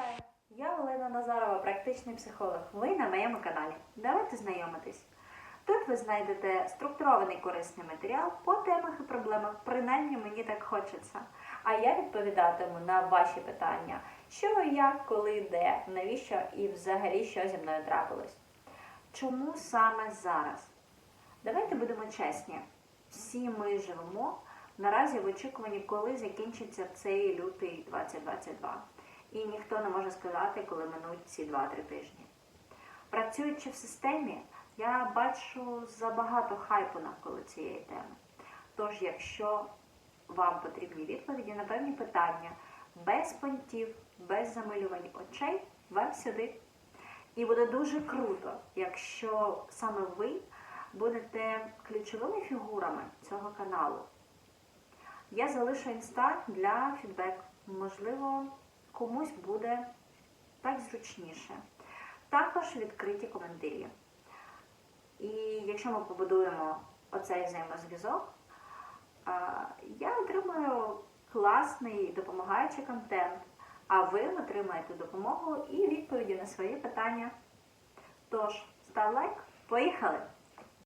Вітаю! Я Олена Назарова, практичний психолог. Ви на моєму каналі. Давайте знайомитись. Тут ви знайдете структурований корисний матеріал по темах і проблемах, принаймні мені так хочеться. А я відповідатиму на ваші питання: що, як, коли, де, навіщо і взагалі що зі мною трапилось. Чому саме зараз? Давайте будемо чесні. Всі ми живемо наразі в очікуванні, коли закінчиться цей лютий 2022. І ніхто не може сказати, коли минуть ці 2-3 тижні. Працюючи в системі, я бачу забагато хайпу навколо цієї теми. Тож, якщо вам потрібні відповіді на певні питання, без понтів, без замилювань очей, вам сюди. І буде дуже круто, якщо саме ви будете ключовими фігурами цього каналу. Я залишу інста для фідбеку. Можливо, комусь буде так зручніше. Також відкриті коментарі. І якщо ми побудуємо оцей взаємозв'язок, я отримаю класний допомагаючий контент, а ви отримаєте допомогу і відповіді на свої питання. Тож, став лайк, поїхали!